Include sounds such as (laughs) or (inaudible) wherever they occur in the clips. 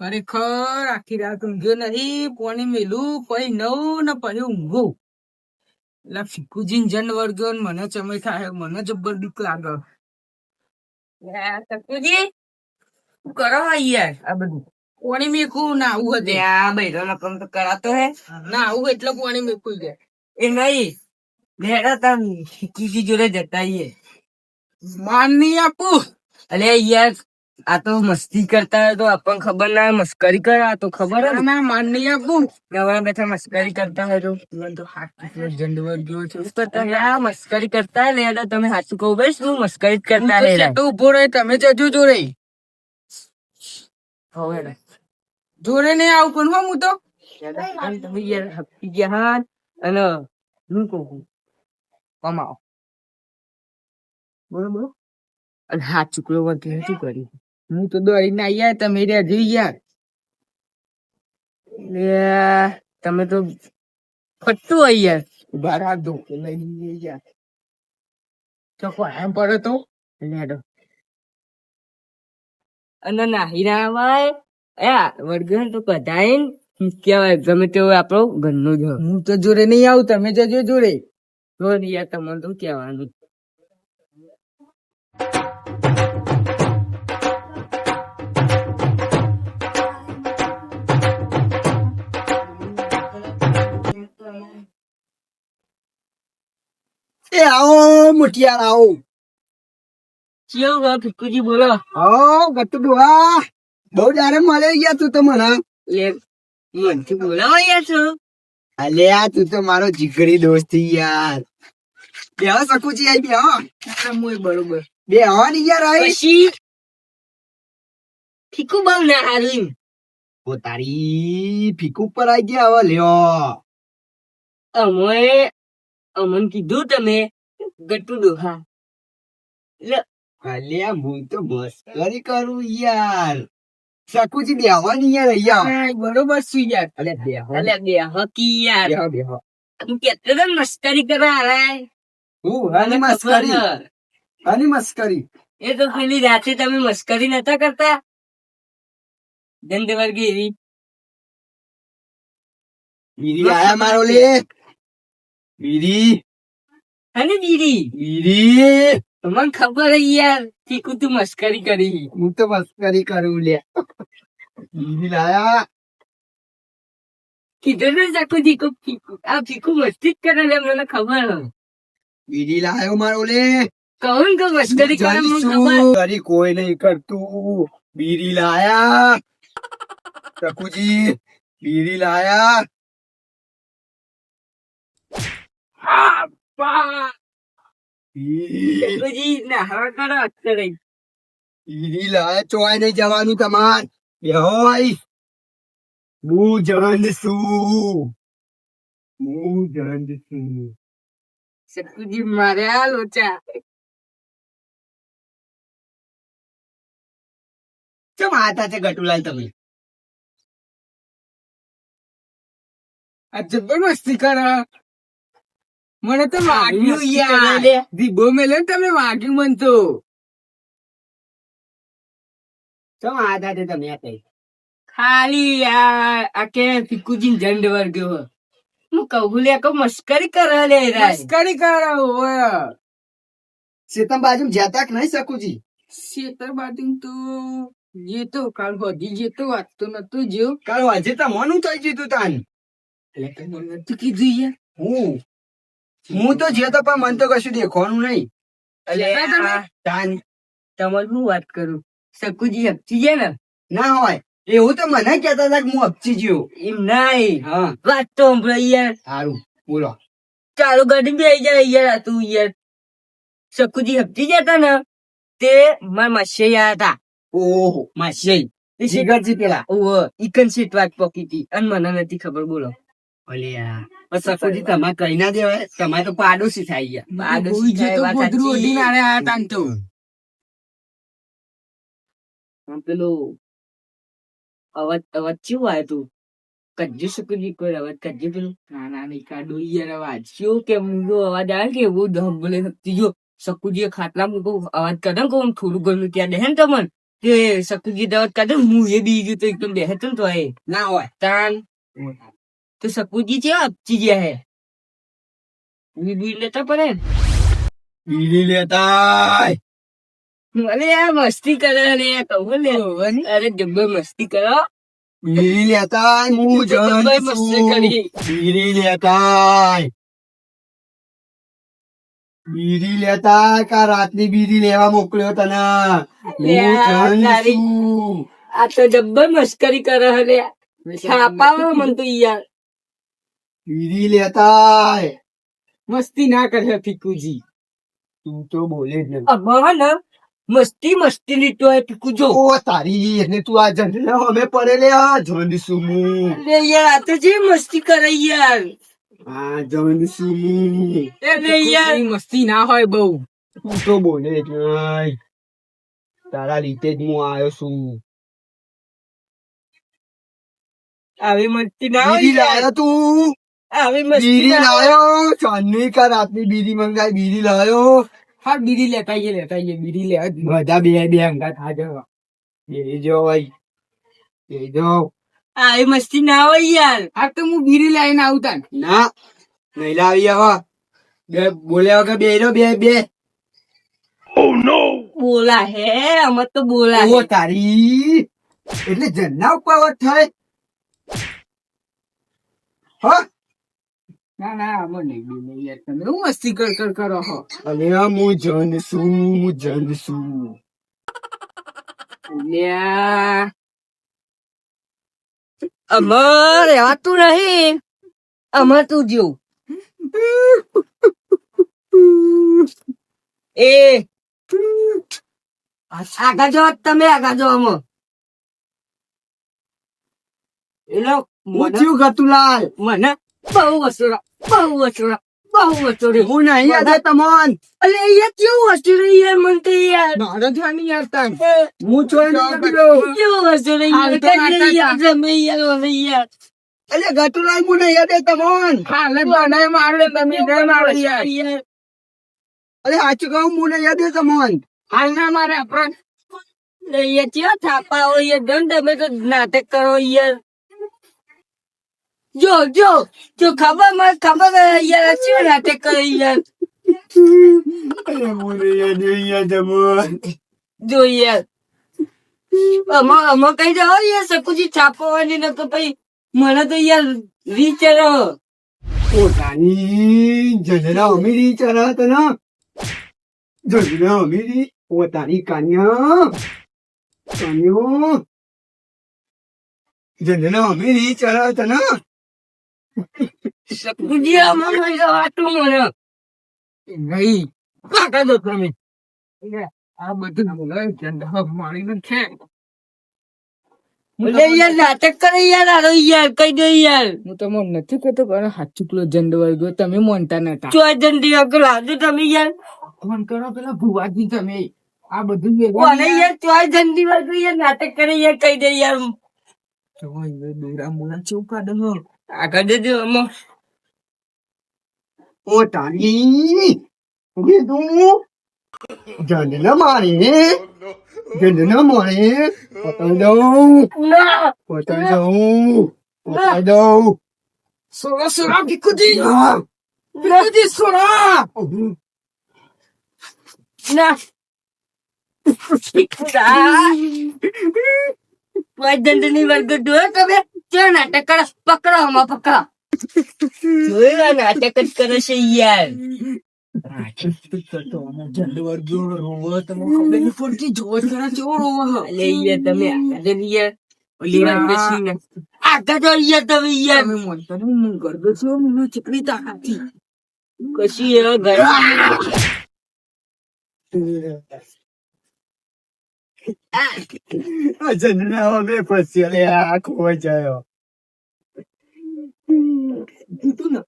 ખરેખર આખી રાત ઊંઘ્યો નહીં પોણી મેલું પછી નવું ને પછી ઊંઘો. એટલે ફીકુજી જન વર્ગ્યો મને ચમય થાય મને જબ્બર દુઃખ લાગે. સકુજી શું કરો યાર આ બધું પોણી મેકું ના આવું હતું. આ બૈરો રકમ તો કરાતો હે. ના આવું એટલે પોણી મેકું ગયા એ નહીં લેડા તમ કીધી જોડે જતા માન નહીં આપું. અલે યાર આ તો મસ્તી કરતા હોય તો આપણને ખબર ના મસ્કરી કરે તો ખબર હે ના? માન નહીં આપું. નવરા બેઠા મસ્કરી કરતા હોય તો. મને તો આ મસ્કરી કરતા હે લેડા તમે સાચું કહું બસ શું મસ્કરી જ હું કરતા તો લેડા સેટો ઊભો રહે તમે જજો જોડે. હવે. જોડે નહીં આવું કોણ હો હું તો? તમે યાર હપી ગયા હાથ અને હું કહું કમાઓ. બોલો અને હાથ ચૂકલો વધે શું કર્યું? હું તો દોડીને આયા તમે રહ્યા જઈ યાર તમે તો ફટતું હોય યાર ધોકે લઈને યાર ચોખ્ખો એમ પડે તો. લેડો અને ના ના ભાઈ યા વર્ગન તો કઢાઈ કેવાય ગમે તેવો આપણો ઘરનો જ. હું તો જોડે નહીં આવું તમે જજો જોડે. જો યાર તમને તો કહેવાનું એ આવો મુઠિયાર આવો. ચિયો ગયો ફિક્કુજી બોલો. આવો ગટુ ડોહા. બહુ ડારે મળે ગયા તું તો મને. લે મનથી બોલાવો યાર છો. અલ્યા તું તો મારો જીગરી દોસ્ત યાર. બેહો સકુજી આઈ બેહો. મોય બરોબર. બેહો ની યાર આઈ પછી? ફીકુ બહુ ના. હારું ઓ તારી ફીકુ પર આઈ ગયા હવે લ્યો. અમે અમન કીધું તમે ગટુ ડોહા લે. અલ્યા હું તો મસ્કરી કરું યાર. સકુજી દેવાની યાર અહીંયા હા, બરોબર છું યાર. અલે બેહો. અલે બે હકી યાર. બેહો બેહો. હું કેતો તો મસ્કરી કરવા હારાય હું? આની મસ્કરી. આની મસ્કરી. એ તો પેલી રાતે તમે મસ્કરી નતા કરતા? ગંદ વર્ગી એવી બીરી આયા મારો લે. બીરી અને દીદી બીરી મને ખબર યાર ઠીકુ તું મસ્કરી કરી હું તો મસ્કરી કરું લે બીરી લાયા કીધું ને ચાકુ દીકુ આ ફીકુ મસ્તી જ કરે લે મને ખબર બીરી લાયો મારો લે કહું કે મસ્કરી કરે મને ખબર જઈશું. કોઈ નહીં કરતું બીડી લાયા શકુજી બીડી લાયા પા બી- ચાકુજી નાહવા કરો અત્યારે બીરી લાયા ચોય નહીં જવાનું તમાર. બેહો આઈ હું જંડ છું. હું જંડ છું. શકુજી માર્યા લોચા. ચમ આતા છે ગટુલાલ તમે. આ જબ્બર મસ્તી કરે. મને તો વાગ્યું યાર. દીબો મેલે તમે વાગ્યું મન તો. ચમ આતા છે તમે કઈ ખાલી યાર આ કે ફિકુજીન જંડ વર્ગ્યો હું. કહું લે કહું મસ્કરી કરે લે મસ્કરી કરે હોય શેતમ બાજુ જતા નહીં શકુજી. શેતર બાજુ તો જે તો કાલ હોધી જે તો વાત તો નતો જો કાલ આજે તમારું થઈ ગયું તું તાન. એટલે તો મને નતું કીધું યાર. હું? હું તો જે તો પણ મન તો કશું દેખવાનું નહીં. એટલે તમારે શું વાત કરું. સકુજી હપચી છે ને? ના હોય. એવું તો મને કેતા હતા કે હું અપચી ગયો. એમ નહીં. હા. વાત તો સંભળાઈ યાર. સારું. બોલો. ચાલો ગાડી બે જાય યાર તું યાર. સકુજી હપચી જતા ને? તે મારા માસી આયા હતા. ઓહો. માસી જીગરજી પેલા. ઓહો, ઇકન સીટ વાત પોકી હતી. અને મને નથી ખબર બોલો. અલ્યા સકુજી તમારે કઈ ના દેવાય? તમારે તો પાડોશી થાય ગયા પાડોશી તો વાત ઓઢીને આરે આયા તાન તો. પેલું અવાજ અવાજ કેવું આવ્યો તું? કજ્જુ સકુજી કોઈ અવાજ કજ્જુ પેલું? ના ના નહીં કાઢો યાર અવાજ. શું કે મૂંગો અવાજ આવે કે એવું ધમ બોલે. ત્રીજો સકુજી ખાટલા મૂકો અવાજ કરે કહું થોડું ઘણું ત્યાં દે ને તમને. તે શકુજી દાવત કાઢે હું એ બી ગયું તો એકદમ બેહતો ને તો એ. ના હોય. તાન તો શકુજી છે આપચી ગયા હે બી બી લેતા પડે ને. બીડી લેતા અરે આ મસ્તી કરે રે કહું લે અરે જબ્બે મસ્તી કરો બીડી લેતા હું જબ્બે મસ્તી કરી બીડી લેતા બીડી લેતા કા રાતની બીડી લેવા મોકલ્યો તને આ તો જબ્બર મસ્કરી કરે હે લે છાપાવો મન તો યાર બીડી લેતા મસ્તી ના કરે ફીકુજી તું તો બોલે જ નહીં. ને મસ્તી મસ્તી ની તો પીકું જો ઓ તારી એને તું આ જંડલે અમે પડેલે આ જંડસુ મુ લે યાર તો જે મસ્તી કરે યાર. આ જંડસુ મુ એ લે યાર. મસ્તી ના હોય બહુ. તું તો બોલે જ નહીં. તારા લીધે જ હું આવ્યો છું. આવી મસ્તી ના હોય યાર. તું. બીડી લાયો ચાંદની કા રાતની બીડી મંગાઈ બીડી લાયો. હા બીડી લેતા આઈએ લેતા આઈએ બીડી લે. બધા બે બે અંગા થાજો. એ જો ભાઈ એ જો. આવી મસ્તી ના હોય યાર. આ તો હું બીડી લઈને આવતા. ના નહીં લાવી હવે બે બોલ્યા વગર બે રો બે બે. બોલા હે અમે તો બોલા ઓ હે. તારી. એટલે જન્ના ઉપર થાય. હા ના ના નહીં બીડી યાર તમે હું મસ્તી કર કર કરો હો? અને હું જન છું હું જન છું. લ્યા રહેવાતું નહીં. અમાર તું જેવું એ. આગા જો તમે આગા જો અમો એલો મોજ્યું ગતુલાલ મને બહુ વસુરા બહુ વસુરા બહુ વસુરી હું નહીં આજે તમોન અલે અહીંયા કેવું વસુરી યાર મન તો યાર મારો ધ્યાન યાર તન હું ચોઈ ગયો કેવું વસુરી તો નાટક યાર તમે યાર અમે યાર ગતુલાલ હું નહીં આજે તમોન હાલે મને મારે તમે નહીં મારે યાર યાર અરે સાચું કહું હું યાદ હે તમોન હાલ ના મારે આપણે યે ક્યાં થાપા હોય યાર દંડ તમે તો નાટક કરો યાર જો જો જો ખબર મને ખબર યાર કેવું નાટક કરે યાર? જો યાર. અમે કઈ જાઓ યાર સકુજી છાપવાની ન તો પછી મને તો યાર વિચારો પોતાની જનરા અમીરી ચરત ન. જનરા અમીરી પોતાની કાન્યા. કાન્યો. જનરા અમીરી ચરત ન. સકુજી અમે કઈ વાતું મને નહીં. કાકા દો તમે? આ બધું બોલાય ચંદા મારી છે. એટલે યાર નાટક કરે યાર આરો યાર કઈ દો યાર. હું તમને નથી કહેતો પણ સાચું પેલો જંડ વર્ગો તમે મોનતા નતા ચો ઝંડી અકલ આવજો તમે યાર. ફોન કરો પેલા ભુવાજી તમે. આ બધું યાર ચોજન દી વર્ગ યાર નાટક કરે યાર કઈ દે યાર. દોરા મુલા ચેવું કાઢે આગળ દેજો અમે પોતાની કીધું જનના મારે જનના મારે પતાઈ દઉં ના પતાઈ દઉં પતાઈ દઉં સોરા સોરા ભીખુજી આ! ભીખુજી સોરા ના ચોજનની વર્ગ જોયો તમે ચો નાટક કરે પકડો આમાં પકડો. જોયો નાટક જ કરે છે યાર. કશી એવા ઘર? (laughs) જનના અમે ફસ્યો લે આ ખોવાઈ જાય કીધું ને.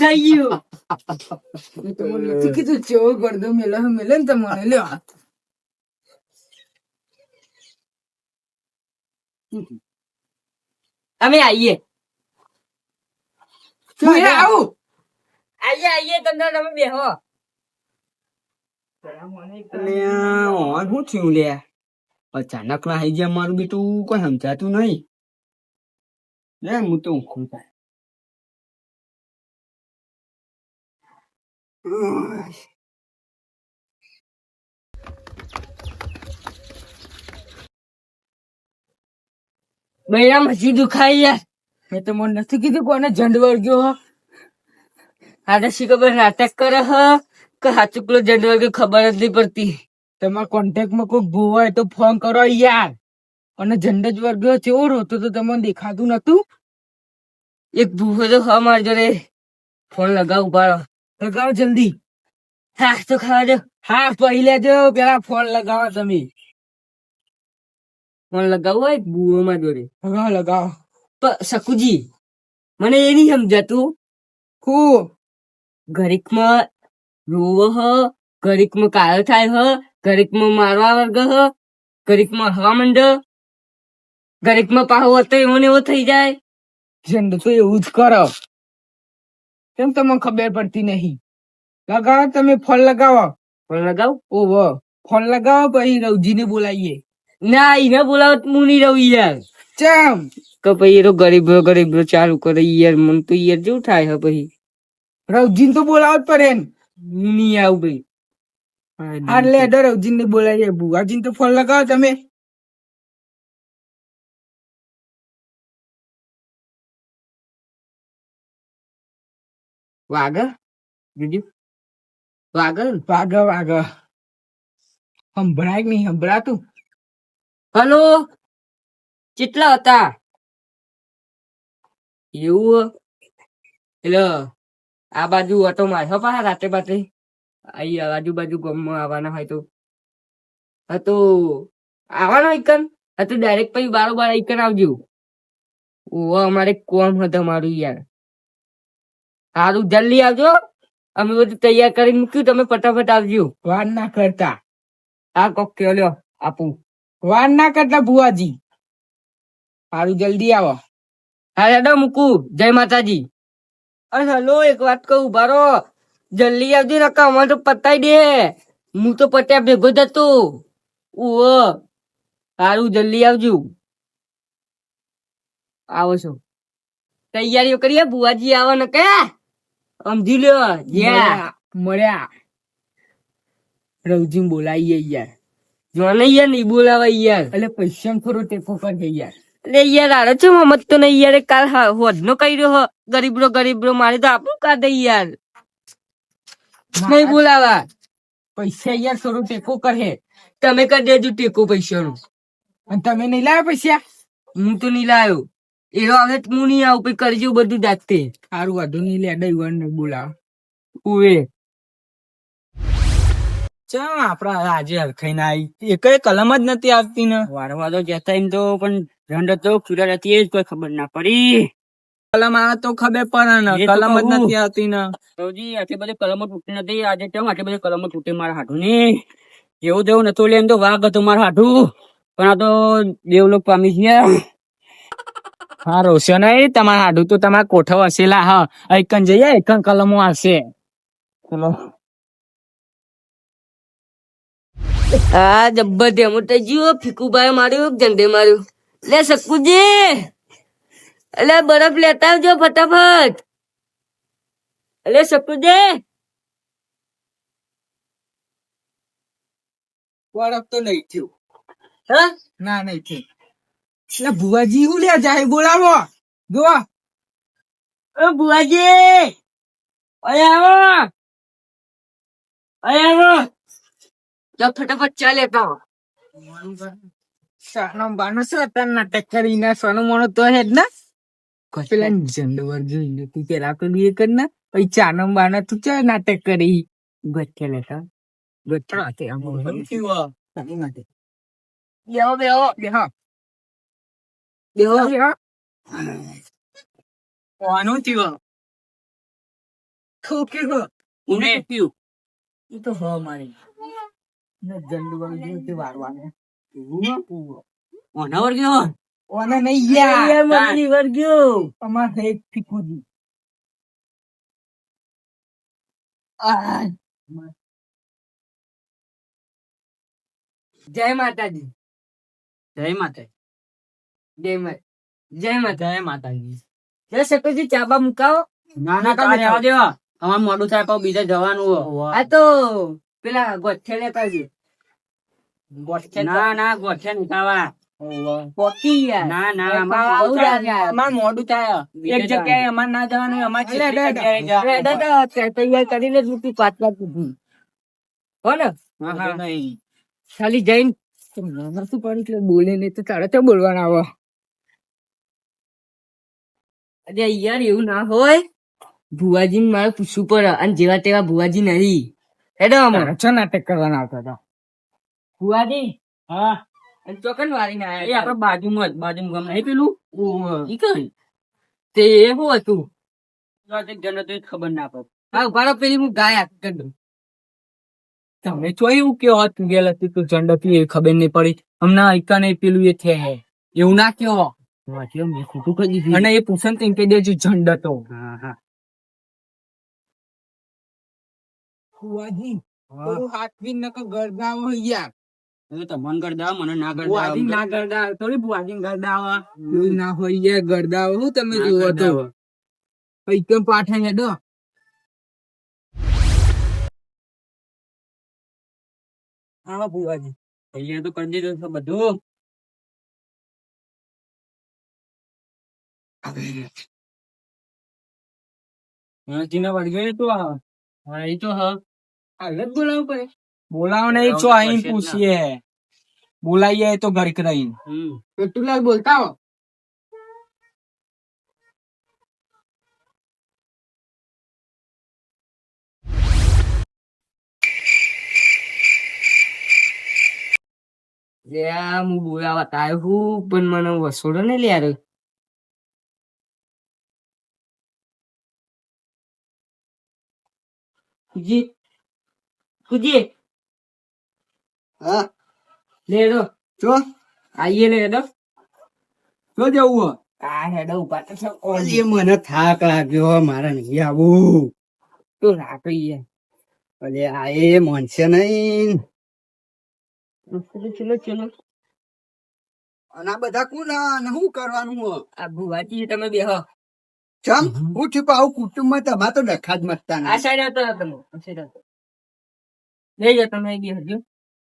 થઈ ગયું. મેં તમને નથી કીધું ચેવો ગરદો મેલે મેલે ને અમે આવીએ આવું? આઈએ આઈએ તમને તમે બેહો. અને શું થયું લે? અચાનક ના આઈ ગયા મારું બેટું કોઈ સમજાતું નહીં. લે હું તો ઊંઘું થાય બૈરામ હજી દુખાય યાર. મેં તો મને નથી કીધું કોને ઝંડ વળગ્યો હો આને શી ખબર? નાટક કરે હ? કે સાચું પેલો જનરલ કે ખબર જ નહીં પડતી. તમારા કોન્ટેક્ટમાં કોઈ ગોવાય તો ફોન કરો યાર. અને ઝંડ જ વર્ગ્યો ચેવો રોતો તો તમને દેખાતું નતું? એક ભૂખો તો હા માર જોડે. ફોન લગાવ ઊભા લગાવો જલ્દી. હા તો ખાવા દો. હા પહેલા જો પેલા ફોન લગાવો તમે. ફોન લગાવો હોય બુઓ માં જોડે લગાવો. લગાવો શકુજી મને એ નહીં સમજાતું. હું? ઘડીકમાં રોવો હ ઘડીકમાં કાયો થાય હ ઘડીકમાં મારવા વર્ગ હ ઘડીકમાં હવા મંડ ઘડીકમાં પાહો હતો એવો ને એવો થઈ જાય. ઝંડ તો એવું જ કરો. કેમ તમને ખબર પડતી નહીં? લગાવો તમે ફોન લગાવો. ફોન લગાવ? ઓહો ફોન લગાવો પછી રવજીને બોલાવીએ. ના એને બોલાવો હું નહીં રહું યાર. ચમ. કે પછી એ તો ગરીબ ગરીબ ચાલુ કરે યાર મન તો યાર જેવું થાય હે પછી. રવજીને તો બોલાવો જ પડે ને હું નહીં આવું ભાઈ. હા લે અડો રવજીને બોલાવીએ ભુવાજીને તો ફોન લગાવો તમે. બીજું? સંભળાય નહીં? સંભળાતું? હલો? કેટલા હતા? એવું? એટલે આ બાજુ ઓટો મારશો પા રાતે બાતે આઈ આજુબાજુ ગામમાં આવવાના હોય તો. હતો. આવવાનો ઇકન હા ડાયરેક્ટ પછી બારોબાર ઇકન આવજો. ઓહો અમારે કોમ હતો મારું યાર. સારું જલ્દી આવજો અમે બધું તૈયાર કરી મૂક્યું. તમે ફટાફટ આવજો. વાર ના કરતા. આ કોક કયો લ્યો આપું. વાર ના કરતા ભુવાજી. સારું જલ્દી આવો. હા દાદા મૂકું. જય માતાજી. અરે હલો એક વાત કહું બારો જલ્દી આવજો નકા અમારે તો પતાઈ દે. હું તો પટ્યા ભેગો જ હતો. ઓહો સારું જલ્દી આવજો. આવો છો. તૈયારીઓ કરીએ બુવાજી આવો ને કે સમજી લ્યો યા મળ્યા રવજી બોલાવીએ યાર. જોવા નહીં યાર નહીં બોલાવા યાર. એટલે પૈસા થોડો ટેકો કરી યાર. એટલે યાર આરે છે મત તો નહીં યાર કાલ હોદ નો કર્યો હ. ગરીબરો ગરીબરો મારે તો આપણું કાઢે યાર? નહીં બોલાવા. પૈસા યાર થોડો ટેકો કરે તમે કરી દેજો ટેકો પૈસાનું. અને તમે નહીં લાવ્યા પૈસા? હું તો નહીં લાવ્યો એનો આવે હું નહીં આવું પછી કરજો બધું જાતે. સારું વાંધો નહીં લે ડ્રાઈવર ને બોલાવ. ઉવે. ચમ આપડા આજે હરખાઈ ના આવી એક કલમ જ નથી આવતી ને. વારવા તો જતા એમ તો પણ રંડ તો ખુરા હતી એ જ કોઈ ખબર ના પડી. કલમ આવે તો ખબર પડે ને. કલમ જ નથી આવતી ને. સૌજી આટલી બધી કલમો તૂટી નથી. આજે કેમ આટલી બધી કલમો તૂટી મારા હાથું ને એવું તેવું નતું લે એમ તો વાઘ હતું મારા હાથું પણ આ તો દેવલોક પામી છે. હા રોશન તમારા હાડું તો તમારા કોઠો હસેલા હા. એકન જઈએ એકન કલમો આવશે. ચલો. આ જબ્બર ધેમો તો જીવો ફીકુભાઈ માર્યું જંડે માર્યું. લે સક્કુજી એટલે બરફ લેતા આવજો ફટાફટ. એટલે સક્કુજી બરફ તો નહીં થયું. હા? ના નહીં થયું. એટલે ભુવાજી હું લે જાય બોલાવો. જોવા ઓ ભુવાજી. અરે આવો. અરે આવો. જો ફટાફટ ચાલે લેતા આવો. સાનો બાનો છે અત્યારે નાટક કરીને સોનો મોનો તો હે જ ને? પેલા ઝંડો જોઈ તું પેલા તો બે કર ના પછી ચાનો બાના તું ચા નાટક કરી ગચ્ચે લેતા ગોઠડા તે આમ તારી માટે. બેહો બેહો બેહો. બેહો બેહો. કોનું થયું ઠોકે ગો ઉને પીવું એ તો હ મારી. ને ઝંડો વર્ગ તે વારવાને ઓના વર્ગ્યો ઓને નહીં યાર વર્ગ્યો. અમાર એક ફીકુજી. આહ. જય માતાજી. જય માતાજી. જય મા જય માતા જય માતાજી. જય શકુજી ચાબા મુકાવો? ના ના તમે રહેવા દેવા. અમાર મોડું થાય પણ બીજે જવાનું આ તો પેલા ગોઠે લેતા જ ના ના ગોઠે નીકળવા ના ના અમાર મોડું થાય. યાર. અમાર મોડું થાય બીજે એક જગ્યાએ અમાર ના જવાનું અમાર છેલ્લી જગ્યાએ જવાનું. અરે દાદા તે તૈયાર કરીને જ મૂકી પાંચ પાંચ સુધી. હો ને હા, હા. નહીં. ખાલી જઈને શું પાડું એટલે બોલે નહીં તો તારે તો બોલવાના આવો અરે યાર એવું ના હોય ભુવાજી મારે પૂછવું પડે અને જેવા તેવા ભુવાજી નહીં હેડો અમારે છો નાટક કરવાના આવતા હતા ભુવાજી હા ચોકન વાળીને એ આપડે બાજુમાં જ બાજુમાં ગામ નહીં પેલું? ઈ કઈ? તે શું હતું? જન તો ખબર ના પડે. હા ઉભારો પેલી હું ગાય કરી તમે ચો એવું કયો હોત ગયેલ હતી તું ઝંડ હતી એ ખબર નહીં પડી. હમણાં એકા ને પેલું એ છે એવું ના કયો ખોટું કરી દીધું. અને એ પૂછન તો એમ કહી દેજો ઝંડ હતો. ફુવાજી નકર ગરદાવો યાર. એ તો મને ના ફુવાજી ના કરતા ગરદા થોડી ફુવાજી ગરદાવા ના હોય યાર ગરદાવો હું તમે જોવો તો. એકદમ પાઠે હેડો અહીંયા તો કરી દીધું છે બધું. જીના વળગે તો આ હા એ તો હા. હાલ જ બોલાવવું પડે. બોલાવો નહીં છો અહીં પૂછીએ. બોલાઈએ તો ઘર કરાઈ હમ. પેટુલાલ બોલતા હો આ હું બોલાવા તાય પણ મને વસોડો ને લે યાર. ખુજી ખુજી હા? લે હેડો ચો આઈએ લે હેડો. ચો જવું આ હેડો ઊભા તો એ મને થાક લાગ્યો મારે નહીં આવું તો રાખીએ. અલે આ એ મોનશે નહીં. ચલો ચલો. ચલો અને આ બધા કોણ અને શું કરવાનું હો? આ ભુવાજી તમે બેહો. ચમ હું છું આવું કુટુંબમાં તમારે તો ડખા જ મતતા આ નહીં સાઈડ હતો તમે. આ લઈ જાઓ તમે અહીં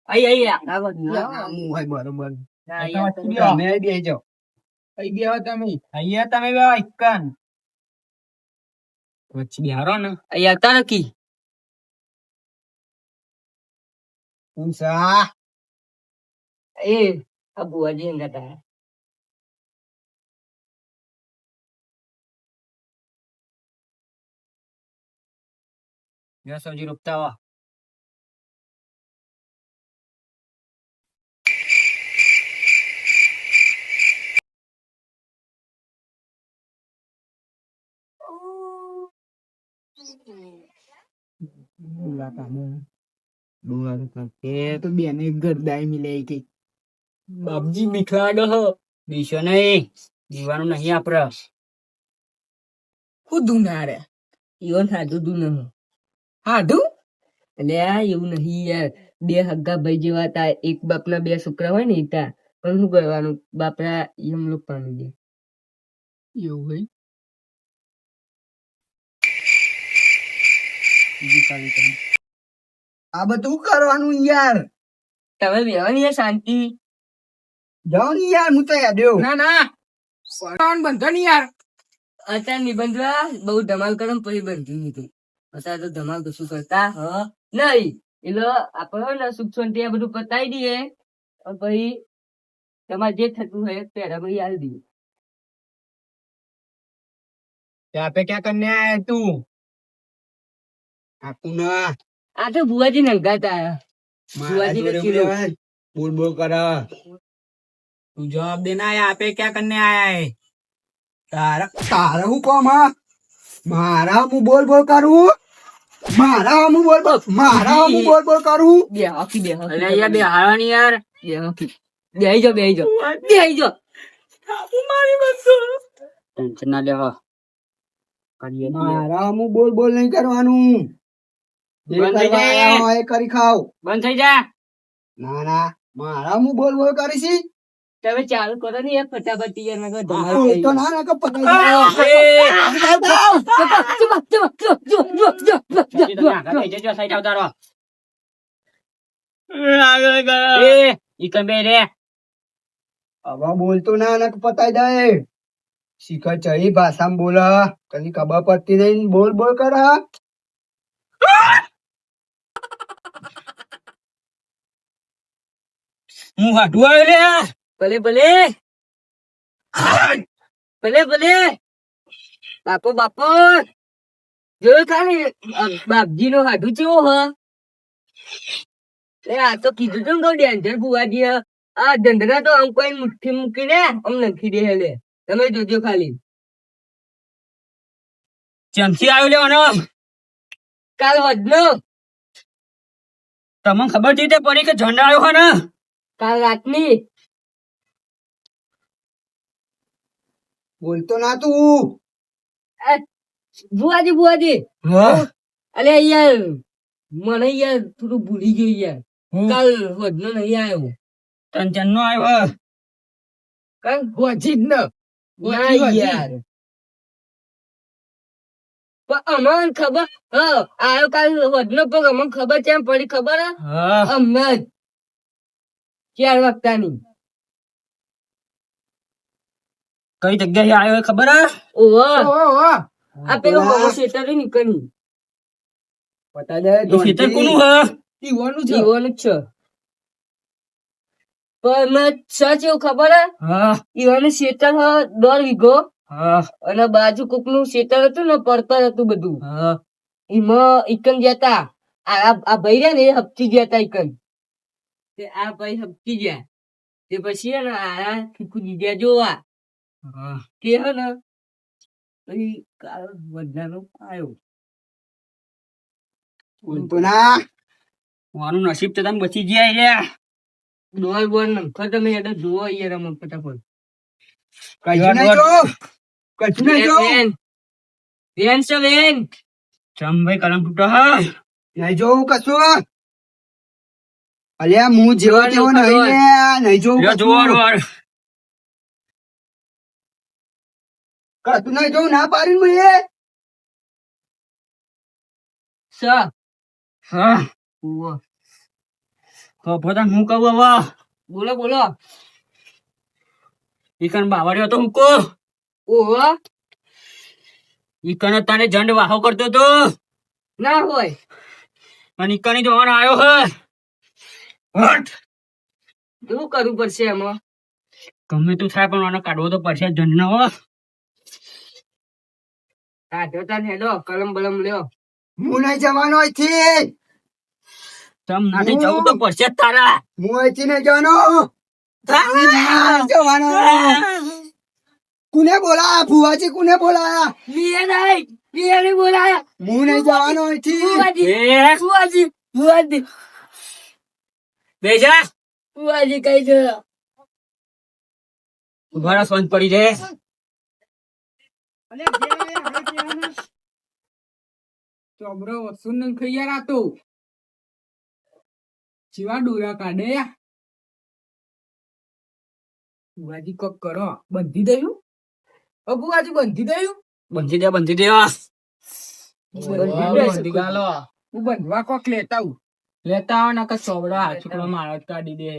બેહજો ấy અહીં આ બાજુ. ના, ના, હું હોય બરોબર ના, અહીંયા તમે તમે અહીં બેસી જાઓ કઈ બેહો તમે અહીંયા તમે બેહો એકન પછી બિહારો ને અહીં આવતા નથી હું સા એ આ ભુવાજી હંગાત આયા. યો સબ્જી રોપતા આવા એ તો બેને ગરદાઈ મિલે કે બાપજી બીખલાડો હો બીસો નહીં જીવાનું નહીં આપડે હું દુનારે ઈવન સાદું દું નહીં એટલે આ એવું નહીં યાર બે હગ્ગા ભાઈ જેવા હતા એક બાપના બે છોકરા હોય ને ઈતા પણ શું કરવાનું બાપરા એમ લોક પામી દે એવું હોય આ બધું કરવાનું યાર? તમે બેવાની યાર શાંતિ. જાઓ ને યાર હું તો યાદ્યો ના ના. પટાવન બંધો ને યાર. અત્યારે નિબંધવા બહુ ધમાલ કરો ને પછી બંધ્યું નહીં અત્યારે તો ધમાલ કશું કરતા હ? નહીં. એટલે આપણે હોય ને સુખ શાંતિ આ બધું પતાવી દઈએ. અને પછી તમારે જે થતું હોય પહેલા પછી આલી દઈએ ત્યાં પે ક્યાં કરને આયા તું? આ તો નંગાત ભુવાજી ને કીધું. બોલ બોલ કરે. તું જવાબ દેના આયા આપે ક્યાં કરને આયા હે તારા તારા હું કોમ હા? મારા હું બોલ બોલ કરું? મારા હું બોલ બોલ મારા હું બોલ બોલ કરું? બે હોકી બે હોકી. બે હારવાની યાર. બે હોકી. બેહી જાઓ બેહી જાઓ. બેહી જાઓ. ટેન્શન ના લેવા. મારા હું બોલ બોલ નહીં કરવાનું. જે બંધ થઈ કરવા જાય. આયા હોય એ કરી ખાવ. બંધ થઈ જા. ના ના મારા હું બોલ બોલ કરીશી તમે ચાલુ કરો ને ફટાફટ યાર નકર ધમાલ તો ના ના કે પતાઈ બોલતો ના ના પતાઈ જાય શીખર ચડી ભાષામાં બોલા કદી ખબર પડતી નહીં બોલ બોલ કર હું હાડું આવ્યો લે ભલે ભલે. ભલે ભલે. બાપો બાપો. જોયું ખાલી બાપજી નો હાડું ચેવો હ? આ તો કીધું તું ને ડેન્જર બુવાજી. આ ધંધના તો આમ કોઈ મુઠ્ઠી મૂકીને આમ નખી દે લે તમે જોજો ખાલી. ચમચી આવ્યો લેવાનો કાલ વધનો. તમને ખબર છે તે પડી કે ઝંડા આવ્યો ને? કાલ રાતની? બોલતો ના તું. બુઆજી બુઆજી અલે યાર મને યાર થોડું ભૂલી ગયું યાર. કાલ વધનો નહીં આવ્યો. તન નો આવ્યો કાલ ગોજી જ ન. યાર. અમને ખબર હ આવ્યો કાલ વધનો પગ અમને ખબર છે એમ પડી ખબર અમને ચાર વખતાની કઈ જગ્યાએ આવ્યો ખબર ઓહો. ઓહો, આ પેલો બહુ શેતરી નીકળી પતા દે એ ખેતર કોનું હે? જીવવાનું જીવવાનું જ છે. પણ મેં સચ એવું ખબર હે? હા. ઈવાનું શેતર હ દોઢ વીઘો. હા. અને બાજુ કોકનું શેતર હતું ને પડતર હતું બધું. હા. એમાં ઈકન જતા આ આ ભાઈ રહ્યા ને એ હપતી ગયા ઈકન તે આ ભાઈ સમકી ગયા. તે પછી હે ને આ ખીખુ જીજ્યા જોવા. કે હે ને પછી વધારો આવ્યો મારું નસીબ તો તમે બચી ગયા લ્યા દોય બોલ ખતમ તમે એટલે જોવો યાર અમે ફટાફટ. કશું નહીં જો કશું નહીં જો બેન છે બેન ચમ ભાઈ કલમ તૂટો હા. નહીં જોવું કશું? અલ્યા હું જેવો તેવો નહીં લે નહીં જોવું. જોવાનું. કશું નહીં જોવું ના પાડી મેં એ. સ હા. હું કહું હવે. બોલો બોલો. ઈકન બાવળ્યો તો હું કો ઓહો ઈકન તને જંડ વાહો કરતો તો. ના હોય. અને ઈકન જોવાનો આવ્યો હે. હટ. શું કરવું પડશે એમાં? ગમે તું થાય પણ આનો કાઢવો તો પડશે જંડ નો કાઢ્યો તા ને હેડો કલમ બલમ લ્યો. હું નહીં જવાનો અહીંથી. તમ નાથી જવું તો પડશે તારા. હું અહીંથી નહીં જવાનો. જવાનો. કુને બોલાયા? ફુવાજી કુને બોલાયા? લીએ નહીં નહીં બોલાયા. હું નહીં જવાનો અહીંથી. ફુવાજી ફુવાજી ફુવાજી બેજા. ફુવાજી કઈ દે ઉભારા પડી જાય ચોબરો વસુ ને ખાઈ ચીવા ડોરા કાઢે. બુવાજી કોક કરો. બંધી દયું? ઓ બુવાજી બંધી દયું? બંધી દે બંધી દે. બંધી ગાલો હું બંધવા કોક લેતા આવું. લેતા આવો ને કે ચોબડો હાથ છોકરો મારો જ કાઢી દે.